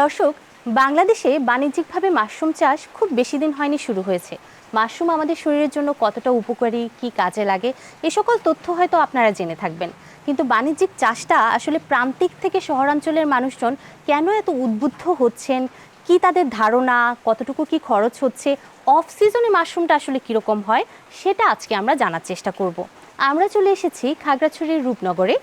দর্শক, বাংলাদেশে বাণিজ্যিকভাবে মাশরুম চাষ খুব বেশি দিন হয়নি শুরু হয়েছে। মাশরুম আমাদের শরীরের জন্য কতটা উপকারী, কি কাজে লাগে, এ সকল তথ্য হয়তো আপনারা জেনে থাকবেন। কিন্তু বাণিজ্যিক চাষটা আসলে প্রান্তিক থেকে শহরাঞ্চলের মানুষজন কেন এত উদ্বুদ্ধ হচ্ছেন? কি তাদের ধারণা? কতটুকু কি খরচ হচ্ছে? অফ সিজনে মাশরুমটা আসলে কীরকম হয়? সেটা আজকে আমরা জানার চেষ্টা করব। আমরা চলে এসেছি খাগড়াছড়ির রূপনগরে।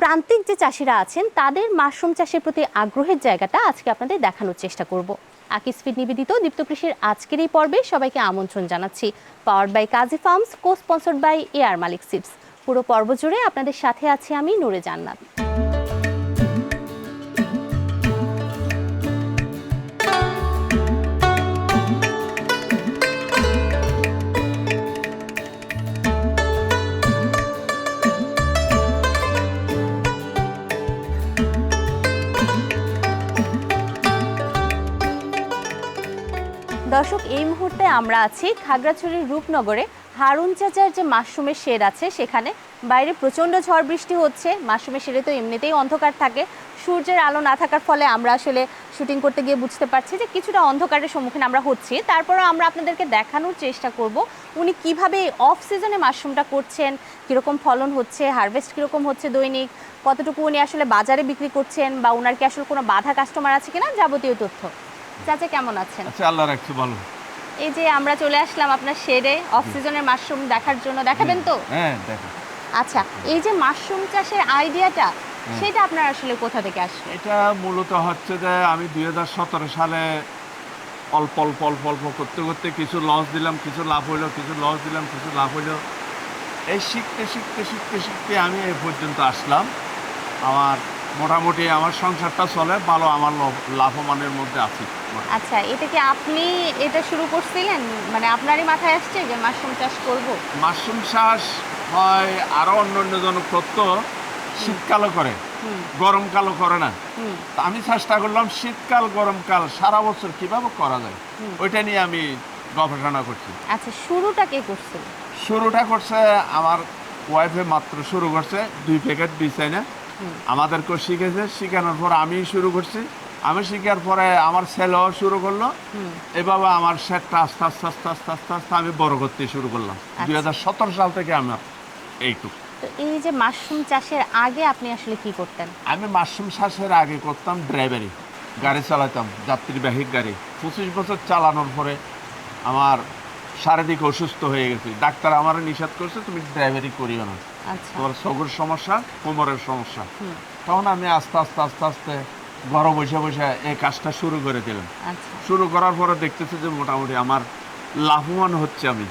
প্রান্তিক যে চাষিরা আছেন, তাদের মাশরুম চাষের প্রতি আগ্রহের জায়গাটা আজকে আপনাদের দেখানোর চেষ্টা করব। আকিস ফিড নিবেদিত দীপ্ত কৃষির আজকের এই পর্বে সবাইকে আমন্ত্রণ জানাচ্ছি। Power by Kazi farms co sponsored by air Malik সিপস পুরো পর্ব জুড়ে আপনাদের সাথে আছি আমি নূরে জান্নাত। দর্শক, এই মুহূর্তে আমরা আছি খাগড়াছড়ির রূপনগরে। হারুন চাচার যে মাশরুমের শেড আছে, সেখানে বাইরে প্রচণ্ড ঝড় বৃষ্টি হচ্ছে। মাশরুমের শেডে তো এমনিতেই অন্ধকার থাকে। সূর্যের আলো না থাকার ফলে আমরা আসলে শুটিং করতে গিয়ে বুঝতে পারছি যে কিছুটা অন্ধকারের সম্মুখীন আমরা হচ্ছি। তারপরেও আমরা আপনাদেরকে দেখানোর চেষ্টা করব, উনি কীভাবে অফ সিজনে মাশরুমটা করছেন, কীরকম ফলন হচ্ছে হারভেস্ট কীরকম হচ্ছে দৈনিক, কতটুকু উনি আসলে বাজারে বিক্রি করছেন, বা ওনার কি আসলে কোনো বাধা কাস্টমার আছে কিনা, যাবতীয় তথ্য। চাচা কেমন আছেন? আচ্ছা আল্লাহ রাখছে ভালো। এই যে আমরা চলে আসলাম আপনার শেডে অফ সিজনের মাশরুম দেখার জন্য। দেখাবেন তো? হ্যাঁ দেখো। আচ্ছা এই যে মাশরুম চাষের আইডিয়াটা সেটা আপনার আসলে কোথা থেকে আসলো? এটা মূলত হচ্ছে যে আমি দু হাজার সতেরো সালে অল্প অল্প অল্প অল্প করতে করতে কিছু লস দিলাম কিছু লাভ হইল কিছু লস দিলাম কিছু লাভ হইল। এই শিখতে শিখতে শিখতে শিখতে আমি এ পর্যন্ত আসলাম। আমার মোটামুটি আমার সংসারটা চলে ভালো আমার লাভ- লাভবানের মধ্যে আছি। আচ্ছা এটা কি আপনি এটা শুরু করছিলেন? মানে আপনারই মাথায় আসছে যে মাশরুম চাষ করব? মাশরুম চাষ হয় আরও অন্য অন্য জন করতো শীতকালও করে গরমকালও করে না। আমি চেষ্টা করলাম শীতকাল গরমকাল সারা বছর কীভাবে করা যায় ওইটা নিয়ে আমি গবেষণা করছি। আচ্ছা শুরুটা কে করছে? শুরুটা করছে আমার ওয়াইফে মাত্র শুরু করছে দুই প্যাকেট বিছাই না। আমাদেরকেও শিখেছে শিখানোর পর আমি শুরু করছি। আমি শিখার পরে আমার ছেলেও শুরু করল। এভাবে আমার সেটটা আস্তে আস্তে আস্তে আস্তে আস্তে আস্তে আমি বড় করতে শুরু করলাম। আচ্ছা। দুই হাজার সতেরো সাল থেকে আমার এইটুকু। এই যে মাশরুম চাষের আগে আপনি আসলে কি করতেন? আমি মাশরুম চাষের আগে করতাম ড্রাইভারি গাড়ি চালাতাম যাত্রীবাহী গাড়ি। পঁচিশ বছর চালানোর পরে আমার শারীরিক অসুস্থ হয়ে গেছে। ডাক্তার আমার নিষেধ করছে তুমি ড্রাইভারি করিও না। তোমার চোখের সমস্যা কোমরের সমস্যা। তখন আমি আস্তে আস্তে আস্তে আস্তে ঘরে বসে বসে এই কাজটা শুরু করে দিলাম। আচ্ছা। শুরু করার পরে দেখতেছি যে মোটামুটি আমার লাভবান হচ্ছে আমি।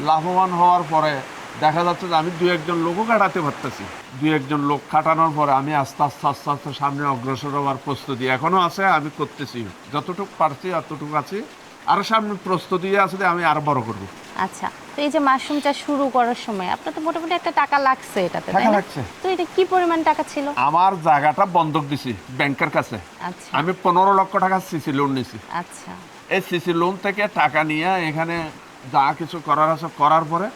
লাভবান হওয়ার পরে দেখা যাচ্ছে যে আমি দু একজন লোকও কাটাতে পারতেছি। দু একজন লোক কাটানোর পরে আমি আস্তে আস্তে আস্তে আস্তে সামনে অগ্রসর হওয়ার প্রস্তুতি এখনও আছে আমি করতেছি। যতটুকু পারছি অতটুকু আছি। আরও সামনে প্রস্তুতি আছে আমি আরও বড় করব। আচ্ছা তো এই যে মাশরুম চাষ শুরু করার সময় আপনার তো মোটামুটি একটা টাকা লাগছে এটাতে টাকা লাগছে। তো এটা কি পরিমাণ টাকা ছিল? আমার জায়গাটা বন্ধক দিছি ব্যাংকের কাছে। আচ্ছা। আমি পনেরো লক্ষ টাকা সিসি লোন নিছি। আচ্ছা। এই সিসি লোন থেকে টাকা নিয়ে এখানে যা কিছু করার আছে করার পরে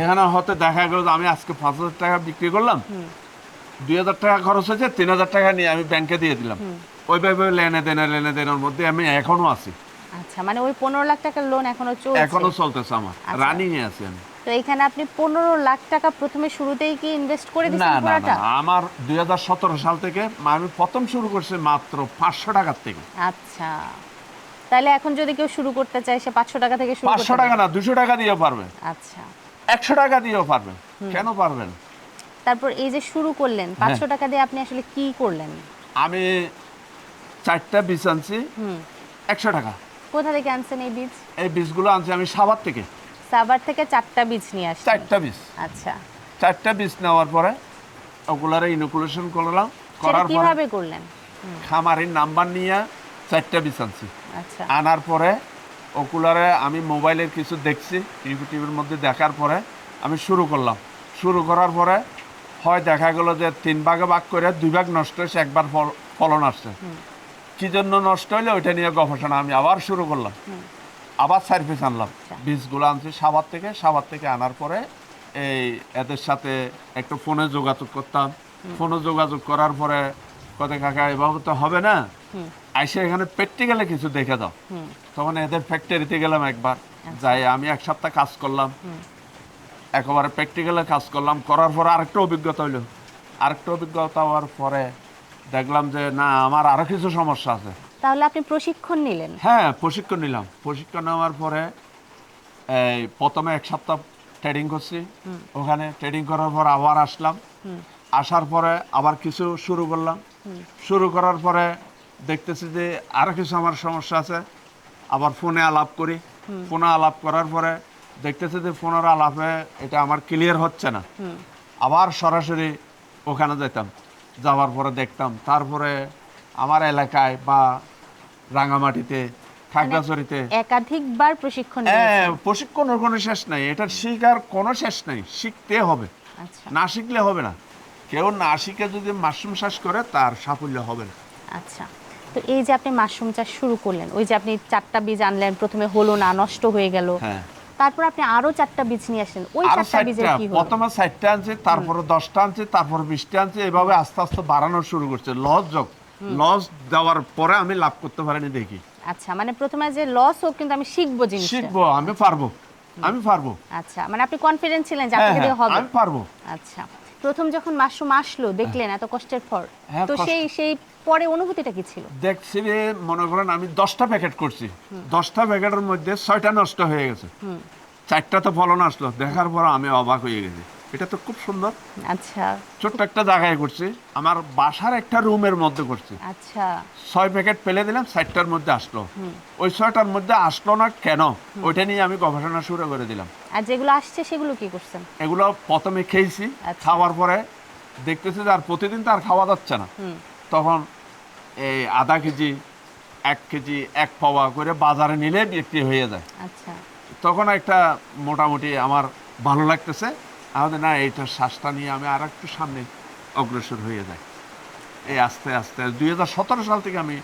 এখানে হতে দেখা গেল যে আমি আজকে পাঁচ হাজার টাকা বিক্রি করলাম। দুই হাজার টাকা খরচ হয়েছে তিন হাজার টাকা নিয়ে আমি ব্যাংকে দিয়ে দিলাম। ওইভাবে লেনে দেনে লেনে দেনের মধ্যে আমি এখনও আছি। আচ্ছা মানে ওই পনেরো লাখ টাকার লোন এখনও চলছে? এখনও চলতেছে আমার। আচ্ছা। রানিং এ আছি আমি। তো এখানে আপনি পনেরো লাখ টাকা প্রথমে শুরুতেই কি ইনভেস্ট করে না দিয়েছেন না না। পুরোটা? আমার দুই হাজার সতেরো সাল থেকে আমি প্রথম শুরু করছি মাত্র পাঁচশো টাকার থেকে। আচ্ছা। তাহলে এখন যদি কেউ শুরু করতে চায় সে পাঁচশো টাকা থেকে শুরু পাঁচশো টাকা না দুশো টাকা দিয়েও পারবে। আচ্ছা। একশো টাকা দিয়েও পারবে। কেন পারবেন তারপর এই যে শুরু করলেন হ্যাঁ। পাঁচশো টাকা দিয়ে আপনি আসলে কি করলেন? আমি চারটা হুম। একশো টাকা। কোথা থেকে আনছেন এই বীজ? এই বীজগুলো আনছি আমি সাবার থেকে। সাভার থেকে চারটা বীজ নিয়ে আসছেন চারটা বীজ। আচ্ছা। চারটা বীজ নেওয়ার পরে ওগুলারে ইনোকুলেশন করলাম করার পরে কীভাবে করলেন? খামারের নাম্বার নিয়ে চারটা বীজ আনছি। আচ্ছা। আনার পরে ওকুলারে আমি মোবাইলের কিছু দেখছি ইউটিউবের মধ্যে দেখার পরে আমি শুরু করলাম। শুরু করার পরে হয় দেখা গেল যে তিন ভাগে ভাগ করে দুই ভাগ নষ্ট হয়েছে একবার ফল- ফলন আসছে। কি জন্য নষ্ট হইলে ওইটা নিয়ে গবেষণা আমি আবার শুরু করলাম। আবার চার পিস আনলাম। আচ্ছা। বীজগুলো আনছি সাবার থেকে। সাবার থেকে আনার পরে এই এদের সাথে একটু ফোনে যোগাযোগ করতাম। ফোনে যোগাযোগ করার পরে কত কাকা এভাবে তো হবে না। আইসে এখানে প্র্যাকটিক্যালে কিছু দেখে দাও। তখন এদের ফ্যাক্টরিতে গেলাম একবার। যাই আমি এক সপ্তাহ কাজ করলাম। একেবারে প্র্যাকটিক্যালে কাজ করলাম। করার পরে আরেকটা অভিজ্ঞতা হইল। আরেকটা অভিজ্ঞতা হওয়ার পরে দেখলাম যে না আমার আরও কিছু সমস্যা আছে। তাহলে আপনি প্রশিক্ষণ নিলেন? হ্যাঁ প্রশিক্ষণ নিলাম। প্রশিক্ষণ নেওয়ার পরে এই প্রথমে এক সপ্তাহ ট্রেডিং করছি। ওখানে ট্রেডিং করার পর আবার আসলাম। আসার পরে আবার কিছু শুরু করলাম। শুরু করার পরে দেখতেছি যে আরও কিছু আমার সমস্যা আছে। আবার ফোনে আলাপ করি। ফোনে আলাপ করার পরে দেখতেছি যে ফোনের আলাপে এটা আমার ক্লিয়ার হচ্ছে না। আবার সরাসরি ওখানে যেতাম যাওয়ার পরে দেখতাম। তারপরে আমার এলাকায় বা রাঙামাটিতে খাগড়াছড়িতে একাধিকবার প্রশিক্ষণ হ্যাঁ প্রশিক্ষণের কোনো শেষ নাই। এটার শিখার কোনো শেষ নাই। শিখতে হবে। আচ্ছা। না শিখলে হবে না। কেউ না শিখে যদি মাশরুম চাষ করে তার সাফল্য হবে না। আচ্ছা। তো এই যে আপনি মাশরুম চাষ শুরু করলেন ওই যে আপনি চারটা বীজ আনলেন প্রথমে হলো না নষ্ট হয়ে গেল। হ্যাঁ। তারপর আপনি আরও চারটা বীজ নিয়ে আসলেন ওই চারটা বীজের কি হলো? প্রথমে চারটা আনছে তারপরে দশটা আনছে তারপর বিশটা আনছে এভাবে আস্তে আস্তে বাড়ানো শুরু করছে। লস যোগ। লস দেওয়ার পরে আমি লাভ করতে পারিনি দেখি। আচ্ছা মানে প্রথমে যে লস হোক কিন্তু আমি শিখব জিনিসটা। শিখব আমি পারব। আমি পারব। আচ্ছা মানে আপনি কনফিডেন্ট ছিলেন যে হ্যাঁ আপনাকে দিয়ে হ্যাঁ, হবে। আমি পারব। আচ্ছা। প্রথম যখন মাশরুম আসলো দেখলেন এত কষ্টের পর। হ্যাঁ, তো সেই সেই পরে অনুভূতিটা কি ছিল? দেখছি যে মনে করেন আমি দশটা প্যাকেট করছি। দশটা প্যাকেটের মধ্যে ছয়টা নষ্ট হয়ে গেছে। চারটা তো ফলন আসলো। দেখার পর আমি অবাক হয়ে গেছি। এটা তো খুব সুন্দর। আচ্ছা। ছোট্ট একটা জায়গায় করছি। আমার বাসার একটা রুমের মধ্যে করছি। আচ্ছা। ছয় প্যাকেট ফেলে দিলাম চারটার মধ্যে আসলো। ওই ছয়টার মধ্যে আসলো না কেন? ওইটা নিয়ে আমি গবেষণা শুরু করে দিলাম। আর যেগুলো আসছে সেগুলো কি করছেন? এগুলো প্রথমে খেয়েছি আচ্ছা। খাওয়ার পরে দেখতেছি যে আর প্রতিদিন তো আর খাওয়া যাচ্ছে না। তখন এই আধা কেজি এক কেজি এক পাওয়া করে বাজারে নিলে বিক্রি হয়ে যায়। আচ্ছা। তখন একটা মোটামুটি আমার ভালো লাগতেছে। আমাদের না এইটার শ্বাসটা নিয়ে আমি আর একটু সামনে অগ্রসর হয়ে যাই। এই আস্তে আস্তে দুই হাজার সতেরো সাল থেকে আমি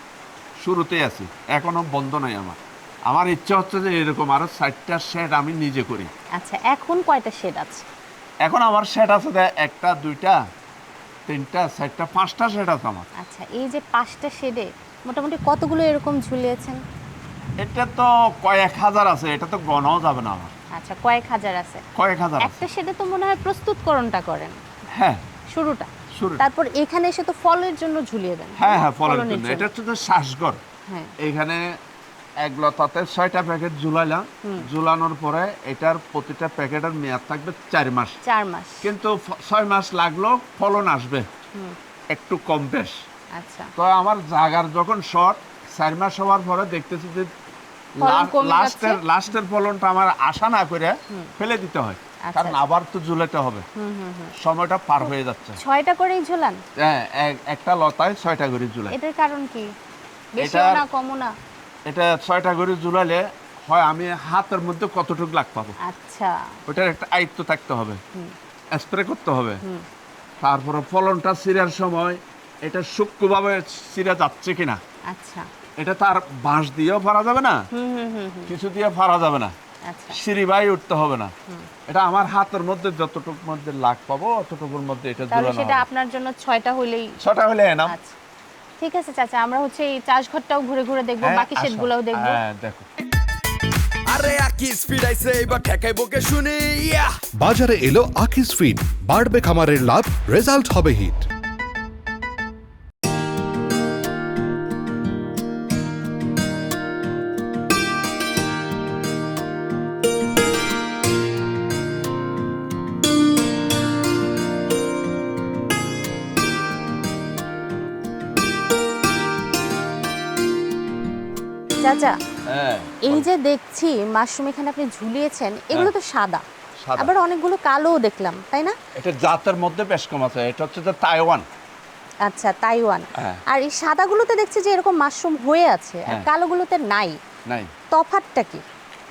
শুরুতে আছি এখনও বন্ধ নাই আমার। আমার ইচ্ছা হচ্ছে যে এরকম আরও চারটা সেট আমি নিজে করি। আচ্ছা এখন কয়টা শেড আছে? এখন আমার সেট আছে একটা দুইটা তিনটা চারটা পাঁচটা সেট আছে আমার। আচ্ছা এই যে পাঁচটা শেডে মোটামুটি কতগুলো এরকম ঝুলিয়েছেন? এটা তো কয়েক হাজার আছে এটা তো গণাও যাবে না আমার। আচ্ছা কয়েক হাজার আছে। কয়েক হাজার একটা শেডে তো মনে হয় প্রস্তুতকরণটা করেন। হ্যাঁ। শুরুটা। শুরু তারপর এখানে এসে তো ফলের জন্য ঝুলিয়ে দেন। হ্যাঁ হ্যাঁ ফলের জন্য। এটা যে শ্বাসগর হ্যাঁ। এখানে এক লতাতে ছয়টা প্যাকেট ঝুলাইলাম। ঝুলানোর পরে এটার প্রতিটা প্যাকেটের মেয়াদ থাকবে চার মাস। চার মাস। কিন্তু ছয় মাস লাগল ফলন আসবে। একটু কম বেশ। আচ্ছা। তো আমার জাগার যখন শর্ট চার মাস হওয়ার পরে দেখতেছি যে লাস্টের লাস্টের ফলনটা আমার আশা না করে ফেলে দিতে হয়। আচ্ছা, কারণ। আবার তো ঝুলাতে হবে। সময়টা পার হয়ে যাচ্ছে। ছয়টা করেই ঝোলান? হ্যাঁ একটা লতায় ছয়টা করে ঝুলাই। এটার কারণ কি? এটার- না কমও না? এটা ছয়টা করে ঝুলালে হয় আমি হাতের মধ্যে কতটুকু লাগ পাবো? আচ্ছা। ওটার একটা আয়ত্ত থাকতে হবে। স্প্রে করতে হবে। তারপরে ফলনটা ছিঁড়ার সময় এটা সূক্ষ্মভাবে ছিঁড়া যাচ্ছে কিনা? আচ্ছা। এটা তার বাঁশ দিয়েও ফারা যাবে না হুম হুম হুম হুম। কিছু দিয়ে ফারা যাবে না। আচ্ছা। সিঁড়ি বাই উঠতে হবে না। এটা আমার হাতের মধ্যে যতটুকুর মধ্যে লাগ পাবো অতটুকুর মধ্যে এটা তাহলে সেটা আপনার জন্য ছয়টা হইলেই ছটা হলে এনাম। আচ্ছা। ঠিক আছে চাচা আমরা হচ্ছে এই চাষঘরটাও ঘুরে ঘুরে দেখব হ্যাঁ, বাকি আসো। শেডগুলোও দেখব। হ্যাঁ দেখো। আরে আকি স্পিড আইছে এবার ঠেকাই বকে শুনি। ইয়া! বাজারে এলো আকিস ফিড বাড়বে খামারের লাভ রেজাল্ট হবে হিট। চাচা হ্যাঁ এই যে দেখছি মাশরুম এখানে আপনি ঝুলিয়েছেন এগুলো তো সাদা। আবার অনেকগুলো কালোও দেখলাম তাই না? এটা জাতের মধ্যে বেশ কম আছে এটা হচ্ছে যে তাইওয়ান। আচ্ছা তাইওয়ান। হ্যাঁ। আর এই সাদাগুলোতে দেখছি যে এরকম মাশরুম হয়ে আছে আর হ্যাঁ। কালোগুলোতে নাই। নাই। তফাৎটা কি?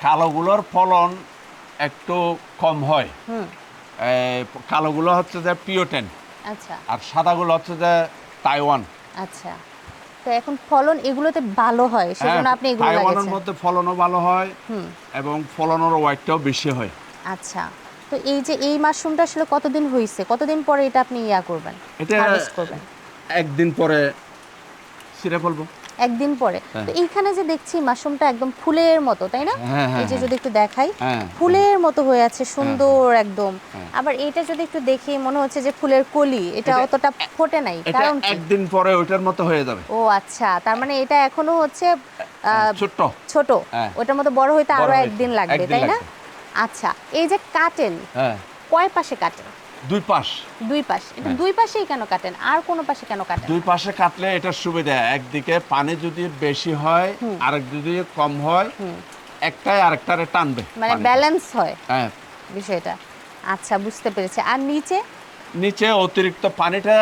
কালোগুলোর ফলন একটু কম হয়। হুম। কালোগুলো হচ্ছে যে পিওটেন আচ্ছা। আর সাদাগুলো হচ্ছে যে তাইওয়ান। আচ্ছা। তো এখন ফলন এগুলোতে ভালো হয় সেজন্য হ্যাঁ, আপনি এগুলো লাগিয়েছেন। মধ্যে ফলনও ভালো হয় হুম। এবং ফলনের ওয়াইটটাও বেশি হয়। আচ্ছা তো এই যে এই মাশরুমটা আসলে কতদিন হইছে? কতদিন পরে এটা আপনি ইয়া করবেন এটা হারভেস্ট করবেন? একদিন পরে সেটা ফেলব। একদিন পরে। হ্যাঁ। তো এইখানে যে দেখছি মাশরুমটা একদম ফুলের মতো তাই না? হ্যাঁ, হ্যাঁ, এই যে। যদি একটু দেখাই ফুলের মতো হয়ে আছে সুন্দর একদম। আবার এটা যদি একটু দেখি মনে হচ্ছে যে ফুলের কলি এটা অতটা ফোটে নাই। কারণ একদিন পরে ওইটার মতো হয়ে যাবে। ও আচ্ছা তার মানে এটা এখনও হচ্ছে ছোট। হ্যাঁ। ওটার মতো বড় হইতে আরও একদিন লাগবে তাই না? আচ্ছা এই যে কাটেন হ্যাঁ। কয় পাশে কাটেন দুই পাশ। দুই পাশ। এটা হ্যাঁ। দুই পাশেই কেন কাটেন? আর কোনো পাশে কেন কাটেন? দুই পাশে কাটলে এটার সুবিধা একদিকে পানি যদি বেশি হয় আরেক যদি কম হয় একটাই আরেকটারে টানবে মানে ব্যালেন্স হয় হ্যাঁ। বিষয়টা। আচ্ছা বুঝতে পেরেছি। আর নিচে? নিচে অতিরিক্ত পানিটা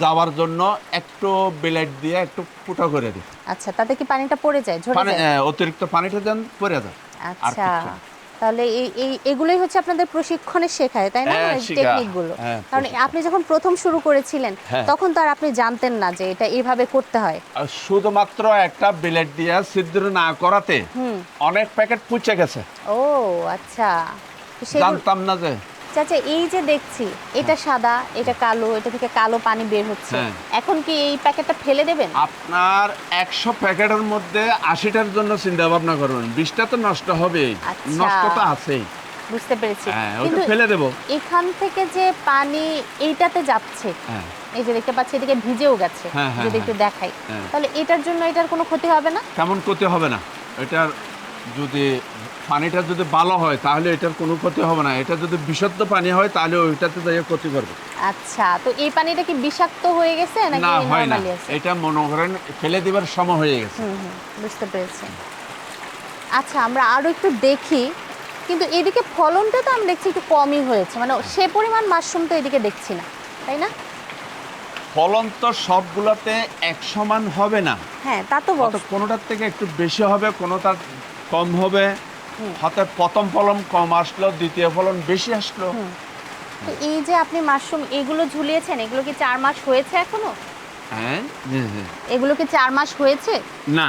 যাওয়ার জন্য একটু ব্লেড দিয়ে একটু ফুটো করে দিই আচ্ছা তাতে কি পানিটা পড়ে যায়? ঝরে যায়? হ্যাঁ, অতিরিক্ত পানিটা যেন পড়ে যায়। আচ্ছা। তাহলে এই এগুলোই হচ্ছে আপনাদের প্রশিক্ষণে শেখায় তাই না? হ্যাঁ, টেকনিকগুলো। হ্যাঁ, কারণ আপনি যখন প্রথম শুরু করেছিলেন হ্যাঁ। তখন তো আর আপনি জানতেন না যে এটা এইভাবে করতে হয়। শুধুমাত্র একটা ব্লেড দিয়ে ছিদ্র না করাতে অনেক প্যাকেট পুচে গেছে। ও আচ্ছা। জানতাম না যে চাচা এই যে দেখছি এটা সাদা এটা কালো এটা থেকে কালো পানি বের হচ্ছে। হ্যাঁ। এখন কি এই প্যাকেটটা ফেলে দেবেন? আপনার একশো প্যাকেটের মধ্যে আশিটার জন্য চিন্তা ভাবনা করবেন বিশটা তো নষ্ট হবেই। আচ্ছা। নষ্ট তো আছেই। বুঝতে পেরেছি। হ্যাঁ কিন্তু ফেলে দেবো। এখান থেকে যে পানি এইটাতে যাচ্ছে হ্যাঁ। এই যে দেখতে পাচ্ছি এদিকে ভিজেও গেছে। যদি একটু দেখাই। তাহলে এটার জন্য এটার কোনো ক্ষতি হবে না? তেমন ক্ষতি হবে না। এটার যদি পানিটা যদি ভালো হয় তাহলে এটার কোনো ক্ষতি হবে না। এটা যদি বিশুদ্ধ পানি হয় তাহলে ওইটাতে যাই ক্ষতি করবে। আচ্ছা তো এই পানিটা কি বিষাক্ত হয়ে গেছে নাকি না হয় না। এটা মনে করেন ফেলে দেবার সময় হয়ে গেছে। বুঝতে পেরেছি। আচ্ছা আমরা আরও একটু দেখি। কিন্তু এদিকে ফলনটা তো আমি দেখছি একটু কমই হয়েছে। মানে সে পরিমাণ মাশরুম তো এদিকে দেখছি না তাই না? ফলন তো সবগুলোতে এক সমান হবে না। হ্যাঁ তা তো কোনোটার থেকে একটু বেশি হবে কোনোটার কম হবে। হয়তো প্রথম ফলন কম আসলো দ্বিতীয় ফলন বেশি আসলো। তো এই যে আপনি মাশরুম এগুলো ঝুলিয়েছেন এগুলো কি চার মাস হয়েছে এখনও? হ্যাঁ হ্যাঁ, হ্যাঁ। এগুলো কি চার মাস হয়েছে? না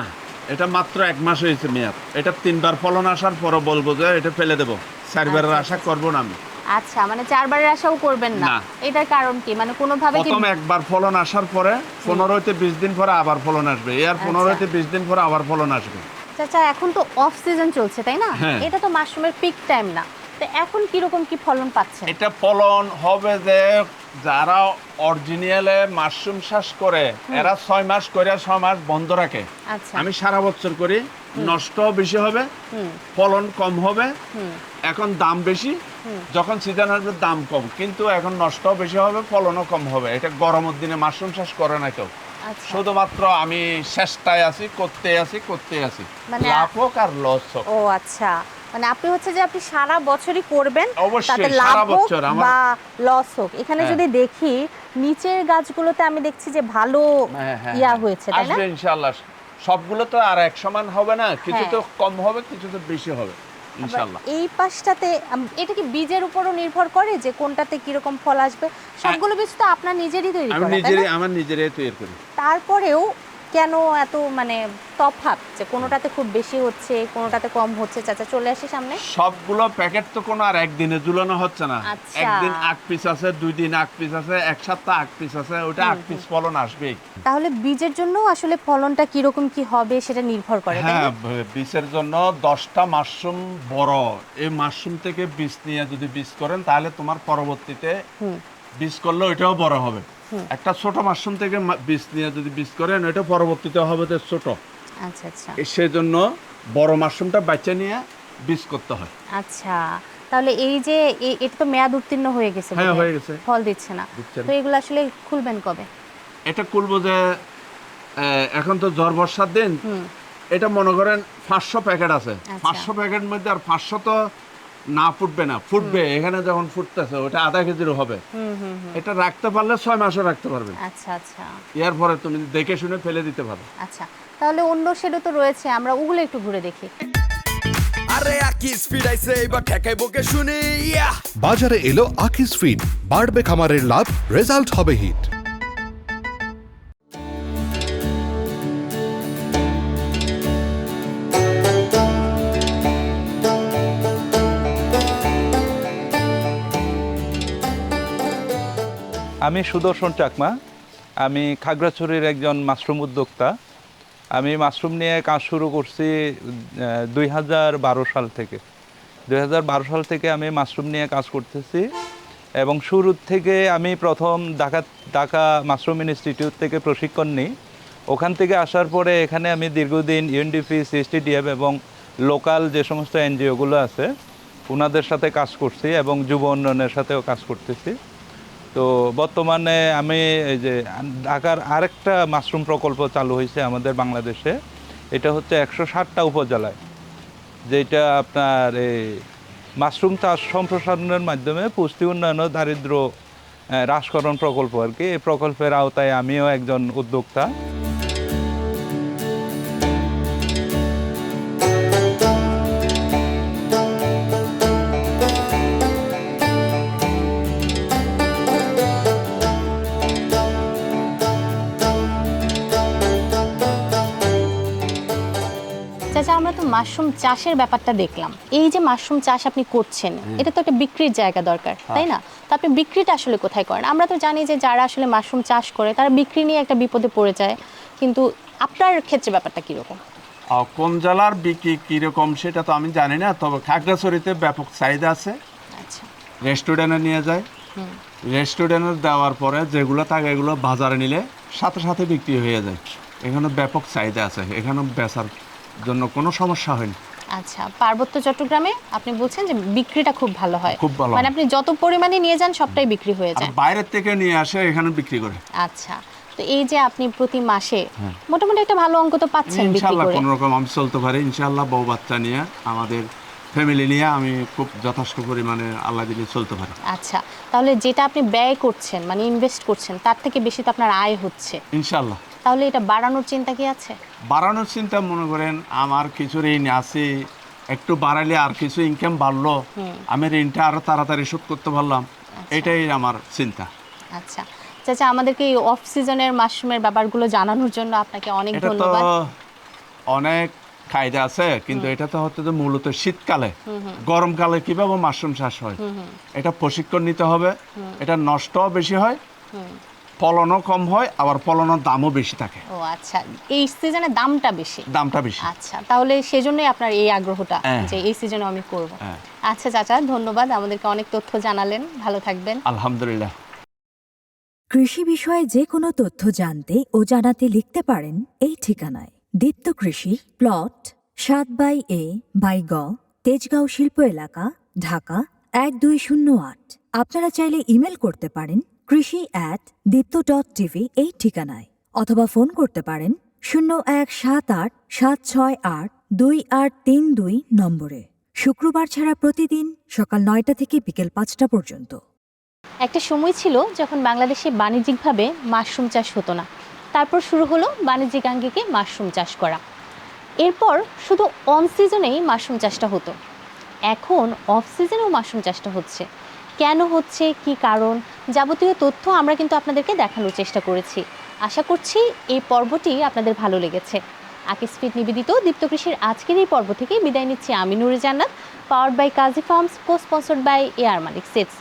এটা মাত্র এক মাস হয়েছে মেয়াদ। এটা তিনবার ফলন আসার পরে বলব যে এটা ফেলে দেবো। চারবারের আচ্ছা, আশা করব না আমি। আচ্ছা মানে চারবারের আশাও করবেন না। এটার কারণ কি? মানে কোনোভাবে কি প্রথম একবার ফলন আসার পরে পনেরো হইতে বিশ দিন পরে আবার ফলন আসবে। এর পনেরো আচ্ছা। হইতে বিশ দিন পরে আবার ফলন আসবে। চাচা এখন তো অফ সিজন চলছে তাই না? হ্যাঁ। এটা তো মাশরুমের পিক টাইম না। তো এখন কীরকম কি ফলন পাচ্ছেন এটা ফলন হবে যে যারা অরিজিনালে মাশরুম চাষ করে এরা ছয় মাস করে ছয় মাস বন্ধ রাখে। আচ্ছা। আমি সারা বছর করি নষ্ট বেশি হবে ফলন কম হবে এখন দাম বেশি যখন সিজন আসবে দাম কম কিন্তু এখন নষ্ট বেশি হবে ফলনও কম হবে। এটা গরমের দিনে মাশরুম চাষ করে না কেউ। শুধুমাত্র আমি চেষ্টায় আছি করতে আছি করতে আছি। মানে- লাভ হোক আর লস হোক। ও আচ্ছা। মানে আপনি হচ্ছে যে আপনি সারা বছরই করবেন তাতে লাভ হোক বা লস হোক। এখানে হ্যাঁ। যদি দেখি নিচের গাছগুলোতে আমি দেখছি যে ভালো হ্যাঁ, হ্যাঁ, ইয়া হ্যাঁ। হয়েছে তাই না? আসবে ইনশাআল্লাহ। সবগুলো তো আর এক সমান হবে না কিছু। তো কম হবে কিছু তো বেশি হবে। ইনশাআল্লাহ। এই পাশটাতে এটা কি বীজের উপরও নির্ভর করে যে কোনটাতে কীরকম ফল আসবে? সবগুলো বীজ তো আপনার নিজেরই তৈরি আমি করা তাই নিজেরই আমার নিজেরই তৈরি করি। তারপরেও কেন এত মানে তফাৎ যে কোনোটাতে খুব বেশি হচ্ছে কোনোটাতে কম হচ্ছে? চাচা চলে আসি সামনে। সবগুলো প্যাকেট তো কোনো আর একদিনে ঝুলানো হচ্ছে না। আচ্ছা। একদিন আট পিস আছে দুই দিন আট পিস আছে এক সপ্তাহ আট পিস আছে ওটা আট পিস ফলন আসবেই। তাহলে বীজের জন্য আসলে ফলনটা কীরকম কি হবে সেটা নির্ভর করে হ্যাঁ? বীজের জন্য দশটা মাশরুম বড়। এই মাশরুম থেকে বীজ নিয়ে যদি বীজ করেন তাহলে তোমার পরবর্তীতে বীজ করলে ওইটাও বড় হবে। একটা ছোট মাশরুম থেকে বীজ নিয়ে যদি বীজ করেন ওইটা পরবর্তীতে হবে তো ছোট। আচ্ছা আচ্ছা। সেজন্য বড় মাশরুমটা বাচ্চা নিয়ে বীজ করতে হয়। আচ্ছা তাহলে এই যে এটা তো মেয়াদ উত্তীর্ণ হয়ে গেছে হ্যাঁ, হয়ে গেছে। ফল দিচ্ছে না। তো এগুলো আসলে খুলবেন কবে? এটা করব যে এখন তো জ্বর বর্ষার দিন। এটা মনে করেন পাঁচশো প্যাকেট আছে। আচ্ছা। পাঁচশো প্যাকেট মধ্যে আর পাঁচশো তো না ফুটবে না ফুটবে এখানে যখন ফুটতেছে ওটা আধা কেজির হবে। হুম হুম হুম। এটা রাখতে পারলে ছয় মাসও রাখতে পারবে। আচ্ছা আচ্ছা। এর পরে তুমি দেখে শুনে ফেলে দিতে পারো। আচ্ছা তাহলে অন্য শেডও তো রয়েছে আমরা ওগুলো একটু ঘুরে দেখি। আরে আকি স্পিড আইছে এবার ঠেকাই বকে শুনি ইয়া। বাজারে এলো আকিস ফিড বাড়বে খামারের লাভ রেজাল্ট হবে হিট। আমি সুদর্শন চাকমা। আমি খাগড়াছড়ির একজন মাশরুম উদ্যোক্তা। আমি মাশরুম নিয়ে কাজ শুরু করছি দুই হাজার বারো সাল থেকে। দুই হাজার বারো সাল থেকে আমি মাশরুম নিয়ে কাজ করতেছি এবং শুরুর থেকে আমি প্রথম ঢাকা ঢাকা মাশরুম ইনস্টিটিউট থেকে প্রশিক্ষণ নিই। ওখান থেকে আসার পরে এখানে আমি দীর্ঘদিন ইউএনডিপি, সিএসটিডিএফ এবং লোকাল যে সমস্ত এনজিওগুলো আছে ওনাদের সাথে কাজ করছি এবং যুব উন্নয়নের সাথেও কাজ করতেছি। তো বর্তমানে আমি এই যে ঢাকার আরেকটা মাশরুম প্রকল্প চালু হয়েছে আমাদের বাংলাদেশে। এটা হচ্ছে একশো ষাটটা উপজেলায়, যেটা আপনার এই মাশরুম চাষ সম্প্রসারণের মাধ্যমে পুষ্টি উন্নয়ন ও দারিদ্র হ্রাসকরণ প্রকল্প আর কি। এই প্রকল্পের আওতায় আমিও একজন উদ্যোক্তা। মাশরুম চাষের ব্যাপারটা দেখলাম। এই যে মাশরুম চাষ আপনি করছেন এটা তো একটা বিক্রির জায়গা দরকার তাই না? তো আপনি বিক্রিটা আসলে কোথায় করেন? আমরা তো জানি যে যারা আসলে মাশরুম চাষ করে তারা বিক্রি নিয়ে একটা বিপদে পড়ে যায়। কিন্তু আপনার ক্ষেত্রে ব্যাপারটা কীরকম? কোন জেলার বিক্রি কীরকম সেটা তো আমি জানি না তবে খাগড়াছড়িতে ব্যাপক চাহিদা আছে। আচ্ছা। রেস্টুরেন্টে নিয়ে যায়। রেস্টুরেন্টে দেওয়ার পরে যেগুলো থাকে এগুলো বাজারে নিলে সাথে সাথে বিক্রি হয়ে যায়। এখানে ব্যাপক চাহিদা আছে এখানে বেচার জন্য কোনো সমস্যা হয়নি। আচ্ছা পার্বত্য চট্টগ্রামে আপনি বলছেন যে বিক্রিটা খুব ভালো হয়। খুব ভালো মানে আপনি যত পরিমাণে নিয়ে যান সবটাই বিক্রি হয়ে যায়। বাইরের থেকে নিয়ে আসে এখানে বিক্রি করে। আচ্ছা তো এই যে আপনি প্রতি মাসে মোটামুটি একটা ভালো অঙ্ক তো পাচ্ছেন বিক্রি করে। কোনো রকম আমি চলতে পারি। ইনশাল্লাহ বউ বাচ্চা নিয়ে আমাদের ফ্যামিলি নিয়ে আমি খুব যথেষ্ট পরিমাণে আল্লাহ দিলে চলতে পারি। আচ্ছা তাহলে যেটা আপনি ব্যয় করছেন মানে ইনভেস্ট করছেন তার থেকে বেশি তো আপনার আয় হচ্ছে। ইনশাল্লাহ তাহলে এটা বাড়ানোর চিন্তা কি আছে? বাড়ানোর চিন্তা মনে করেন আমার কিছু ঋণ আছে একটু বাড়ালে আর কিছু ইনকাম বাড়লো আমি ঋণটা আরও তাড়াতাড়ি শোধ করতে পারলাম। এটাই আমার চিন্তা। আচ্ছা। চাচা আমাদেরকে এই অফ সিজনের মাশরুমের ব্যাপারগুলো জানানোর জন্য আপনাকে অনেক ধন্যবাদ। অনেক কায়দা আছে কিন্তু এটা তো হচ্ছে যে মূলত শীতকালে গরমকালে কীভাবে মাশরুম চাষ হয়? এটা প্রশিক্ষণ নিতে হবে এটা নষ্টও বেশি হয় ফলনও কম হয় আবার ফলনের দামও বেশি থাকে। ও আচ্ছা এই সিজনে দামটা বেশি? দামটা বেশি। আচ্ছা তাহলে সেজন্যই আপনার এই আগ্রহটা হ্যাঁ। যে এই সিজনে আমি করব। হ্যাঁ। আচ্ছা চাচা ধন্যবাদ আমাদেরকে অনেক তথ্য জানালেন ভালো থাকবেন। আলহামদুলিল্লাহ। কৃষি বিষয়ে যে কোনো তথ্য জানতে ও জানাতে লিখতে পারেন এই ঠিকানায়। দীপ্ত কৃষি প্লট সাত বাই এ বাই গ তেজগাঁও শিল্প এলাকা ঢাকা এক দুই শূন্য আট। আপনারা চাইলে ইমেল করতে পারেন কৃষি অ্যাট দীপ্ত ডট টিভি এই ঠিকানায় অথবা ফোন করতে পারেন শূন্য এক সাত আট সাত ছয় আট দুই আট তিন দুই নম্বরে। শুক্রবার ছাড়া প্রতিদিন সকাল নয়টা থেকে বিকেল পাঁচটা পর্যন্ত। একটা সময় ছিল যখন বাংলাদেশে বাণিজ্যিকভাবে মাশরুম চাষ হতো না। তারপর শুরু হলো বাণিজ্যিক আঙ্গিকে মাশরুম চাষ করা। এরপর শুধু অন সিজনেই মাশরুম চাষটা হতো। এখন অফ সিজনেও মাশরুম চাষটা হচ্ছে। কেন হচ্ছে? কি কারণ? যাবতীয় তথ্য আমরা কিন্তু আপনাদেরকে দেখানোর চেষ্টা করেছি। আশা করছি এই পর্বটি আপনাদের ভালো লেগেছে। আকিস ফিট নিবেদিত দীপ্ত কৃষির আজকের এই পর্ব থেকে বিদায় নিচ্ছি আমি Nure Jannat power by Kazi farms co sponsored by air Malik seeds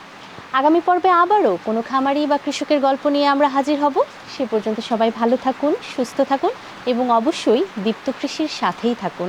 আগামী পর্বে আবারও কোনো খামারি বা কৃষকের গল্প নিয়ে আমরা হাজির হব। সে পর্যন্ত সবাই ভালো থাকুন, সুস্থ থাকুন এবং অবশ্যই দীপ্ত কৃষির সাথেই থাকুন।